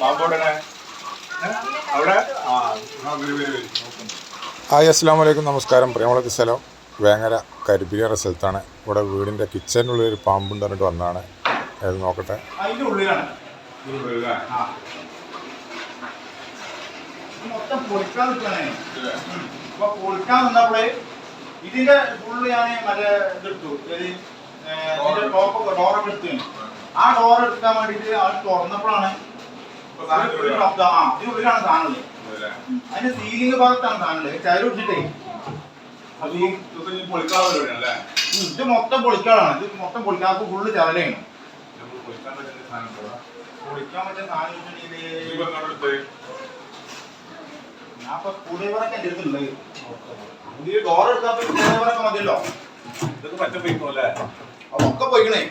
പാമ്പ് അവിടെ? ഹായ് അസ്സാം വലൈക്കും നമസ്കാരം. പ്രിയമുളക്ക് സ്ഥലം വേങ്ങര കരിപ്പിരി എന്ന സ്ഥലത്താണ്. ഇവിടെ വീടിന്റെ കിച്ചണിനുള്ളിൽ ഒരു പാമ്പുണ്ട് പറഞ്ഞിട്ട് വന്നതാണ്. അത് നോക്കട്ടെ. മൊത്തം പൊളിക്കാൻ നിൽക്കണേ അപ്പൊ പൊളിക്കാൻ നിന്നപ്പോഴേ ഇതിന്റെ ഫുള്ള് ഞാൻ മറ്റേ ഇതെടുത്തു ഇതിന്റെ ടോപ്പ് ഡോറൊക്കെ എടുത്തു. ആ ഡോർ എടുക്കാൻ വേണ്ടിട്ട് അത് തുറന്നപ്പോഴാണ് ഇതിനുള്ളിലാണ്? അതിന്റെ സീലിംഗ് ഭാഗത്താണ് സാധനം ഉള്ളത് ചരട് വെച്ചിട്ടേ അത് ഈ ഇതൊക്കെ ഇനി പൊളിക്കാനുള്ള പരിപാടിയാണല്ലേ? ഉം, ഇത് മൊത്തം പൊളിക്കാളാണ് ഇത് മൊത്തം പൊളിക്കാത്ത ഫുള്ള് ചരലയാണ് പൊളിക്കാൻ പറ്റുന്ന സാധനം? ഞാൻ ഇപ്പൊ അടുത്തുള്ളത് പുതിയ ഡോർ സ്ക്രൂഡ്രൈവറൊക്കെ മതിയല്ലോ. ഇതൊക്കെ പറ്റ പോയിക്കോ അല്ലേ? അതൊക്കെ പോയിക്കണേ.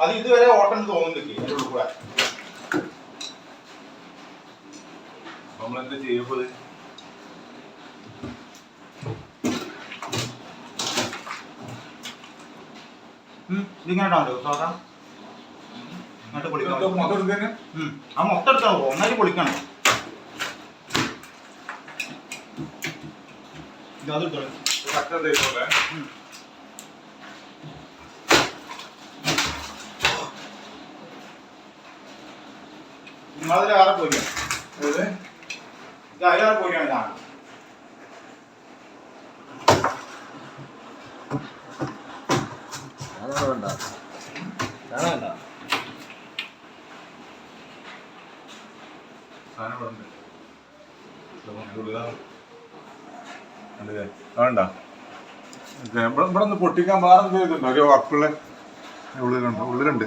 അത് ഇതുവരെ ഓട്ടം തോന്നുന്നുണ്ട് ഉള്ളിൽ കൂടെ. നമ്മളെന്താ ചെയ്യും ഇപ്പൊ ഇത്? ഉം, ഇതിങ്ങനെ ഉണ്ടാവല്ലോ സാധാ? എന്നിട്ട് പൊളിക്കാം ഇതൊക്കെ മൊത്തം എടുത്തന്നെ? ഉം, ആ മൊത്തം എടുത്താൽ ഒന്നായി പൊളിക്കണം. ഇത് അത് എടുത്തോളൂ പറ്റ ആറ് പോയില്ല ഏത്? ഇത് അതിലേറെ ഇതാണ് ഇവിടെ ഉണ്ട്. ഒന്ന് പൊട്ടിക്കാൻ വേറെ എന്ത് ഇതുണ്ടോ? ഒരു വർക്കുള്ള ഉള്ളിലുണ്ട് ഉള്ളിലുണ്ട്.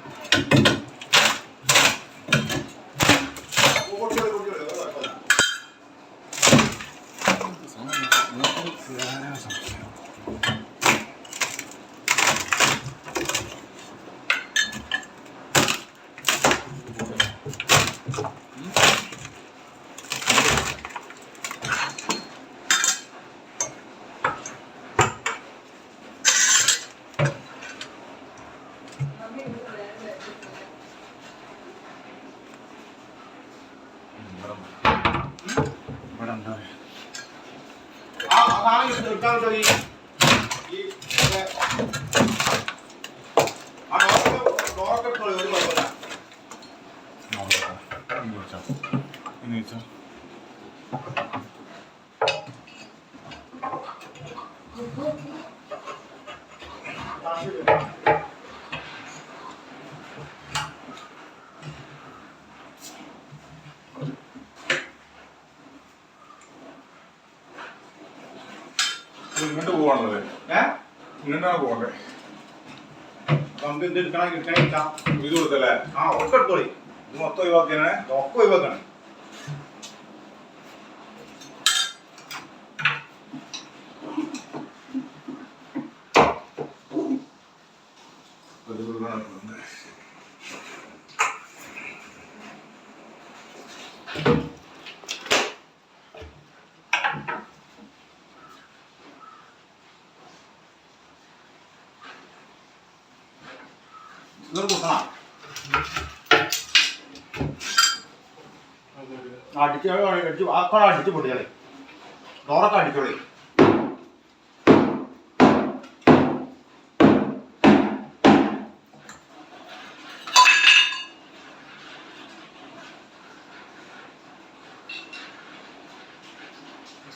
ഇനി വെച്ചോ. ഇനി വെച്ചോ. ഇത് ഇങ്ങോട്ട് പോവാണത് ഏ ഇങ്ങോട്ടാണ് പോകണ്ടേ നമുക്ക് ഇത് എടുക്കണം എടുക്കണം എടുക്കാം ഇത് കൊടുത്തല്ലേ ആ ഒക്കെ എടുത്തോളി ഇത് മൊത്തം ഒഴിവാക്കിയാണ് ഒക്കെ ഒഴിവാക്കണം അടിച്ച് അടിച്ച് ആക്കോടെ അടിച്ച് പൊട്ടിയാലേ ഡോറൊക്കെ അടിച്ചോളി.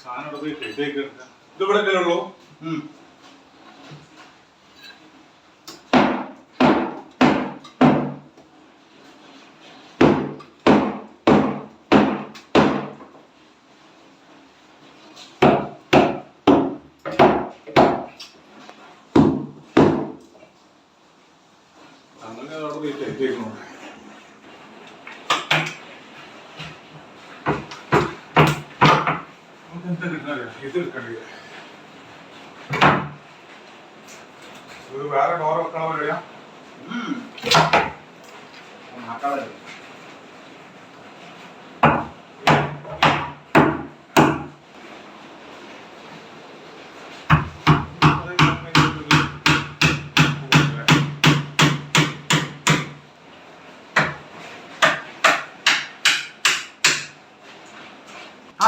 സാധനം ഇവിടെ പോയി ഇട്ടേക്ക്. ഇത് ഇവിടെ ഉള്ളൂ? ഉം. ടൈറ്റ് ചെയ്യണോ നമുക്ക് എന്താ കിട്ടുന്നത് ഇത് എടുക്കണ്ടേ ഒരു വേറെ ഡോർ വെക്കണ വഴിയാ ഉം.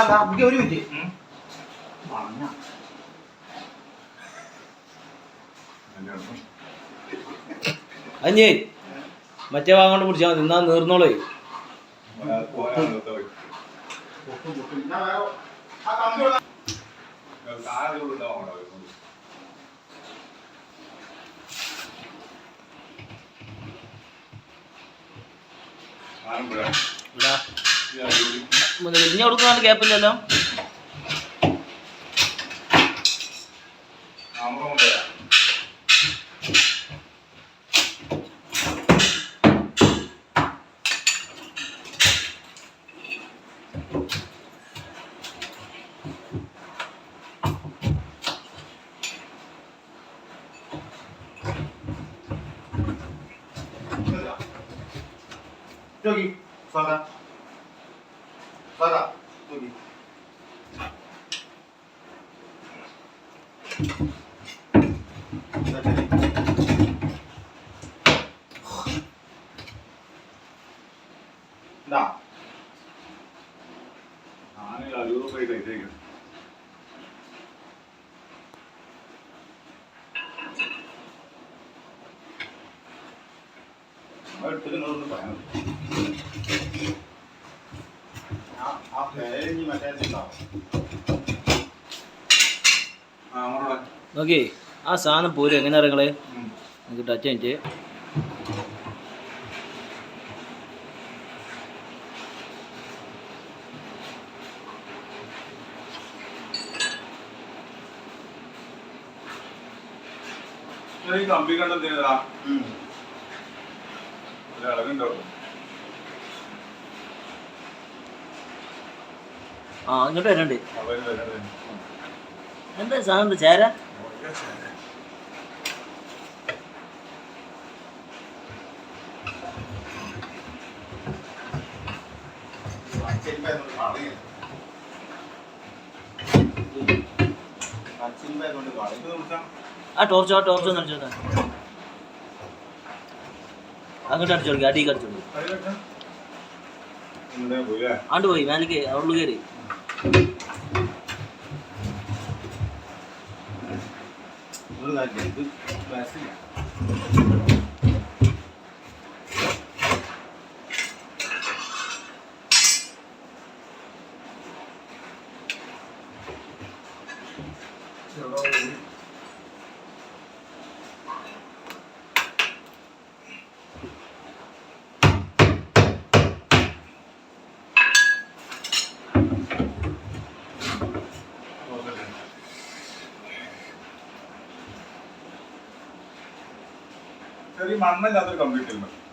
ഇത് ഒരു മിനിറ്റ് അഞ്ഞേ മറ്റേ വാങ്ങോണ്ട് പിടിച്ചാൽ മതി. എന്നാ നീർന്നോളേ. പൊട്ടും പൊട്ടും ഞാൻ വേറെ ആ കമ്പി ഉള്ള ഇതാ വലിഞ്ഞ കൊടുക്കാണ്ട് കേപ്പില്ലല്ലോ 저기 사다 बघा तुम्ही അടുത്തത് നോക്കുന്നു പറയാം. നോക്കി ആ സാധനം പോരും. എങ്ങനെ ഇറങ്ങൾ നമുക്ക് ടച്ച് ചെയ്തിട്ട് കമ്പി കണ്ടെത്തിയതാ ഉം. ആ ഇങ്ങോട്ട് വരണ്ട്. എന്താ സാധനം എന്താ? ചേര? ആ ടോർച്ച് ആ ടോർച്ച് ഒന്ന് അടിച്ചോട്ടെ. അങ്ങോട്ട് അടിച്ചു കൊടുക്കുക അടിച്ചോളൂ ആണ്ട് പോയി മേലേക്ക് അവൾ കയറി ഒരു കാര്യം ഇത് ബസ്സില്ല. മണ്ണില്ലാത്തൊരു കമ്പ്യൂട്ടർ ഉണ്ട്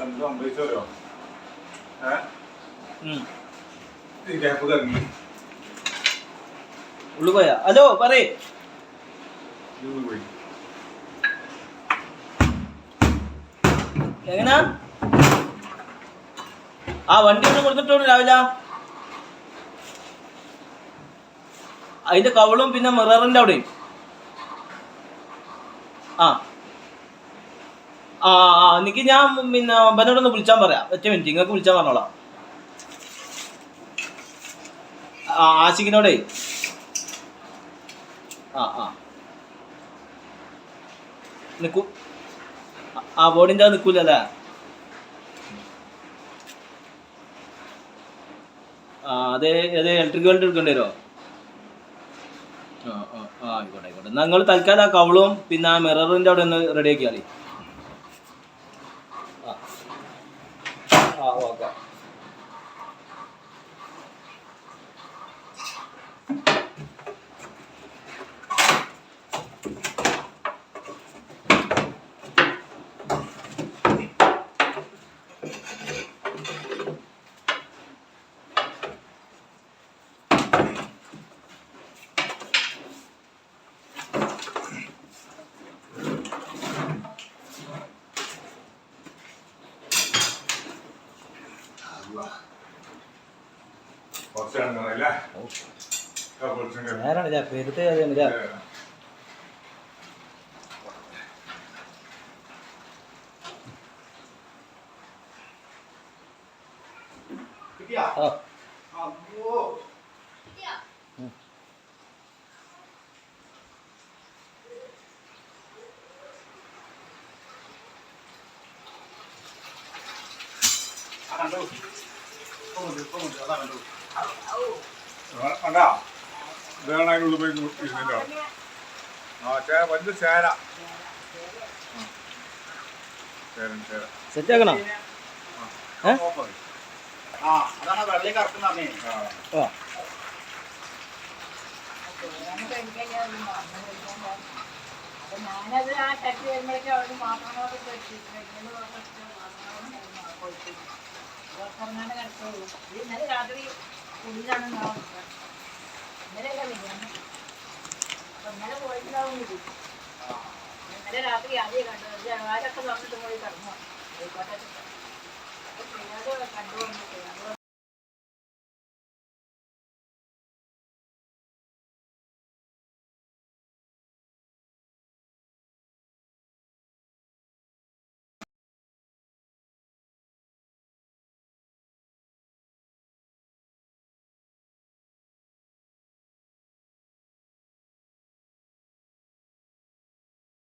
സംഭവിച്ചോ ഗ്യാപ്പ് ഉള്ളു പോയാ. ഹലോ പറയേ. പോയി. എങ്ങനാ? ആ വണ്ടി ഒന്ന് കൊടുത്തിട്ടുണ്ട് രാവിലെ. അതിന്റെ കവളും പിന്നെ മിററിന്റെ അവിടെയും. ആ. ആ എനിക്ക് ഞാൻ പിന്നെ ബനോടൊന്ന് വിളിച്ചാൻ പറയാം. ഒറ്റ മിനിറ്റ് നിങ്ങൾക്ക് വിളിച്ചാൻ പറഞ്ഞോളാം. ആ ആശിക്കിനോടേ. ആ ആ. നിക്കൂ. ആ- ബോർഡിന്റെ അത് നിൽക്കൂലല്ലേ ആ അതെ അതെ ഇലക്ട്രിക് വേൾഡ് എടുക്കേണ്ടി വരുമോ ആ ആ ആയിക്കോട്ടെ ആയിക്കോട്ടെ. എന്നാൽ നിങ്ങൾ തൽക്കാലം ആ കവളും പിന്നെ ആ മിററിന്റെ അവിടെ ഒന്ന് റെഡി ആക്കിയാളി ആ ആ ഓക്കെ നേരാണ് പെരുത്ത് അതെ കിട്ടിയാ? ആ. അയ്യോ ആ, കണ്ടോ? ഇപ്പൊ മതി, അതാ കണ്ടോ? അണ്ടാ ഇതാണ് അതിനുള്ളിൽ പോയി ഇരുന്നിട്ടോ? ആ ചേര വലിയ ചേര. ചേരൻ ചേര സെറ്റ് ആക്കണോ? ആ അതാണ് വെള്ളി കറക്കുന്ന ആ. ഞാനത് ആ ടച്ച് വരുമ്പോഴേക്കും അവിടെ മാത്രങ്ങളൊക്കെ പുറത്തിറങ്ങാണ്ട് കിടക്കുള്ളൂ ഇത് ഇന്നലെ രാത്രി കുഞ്ഞാണെന്നാവും. ഇന്നലെയല്ല ബിരിയാണി അപ്പം ഇന്നലെ പോയിട്ടുണ്ടാവും ഇത്. ഇന്നലെ രാത്രി ആദ്യം കണ്ടു ജനവാരൊക്കെ തുറന്നിട്ട് പോയി കടന്നു? ആയിക്കോട്ടെ. കണ്ടു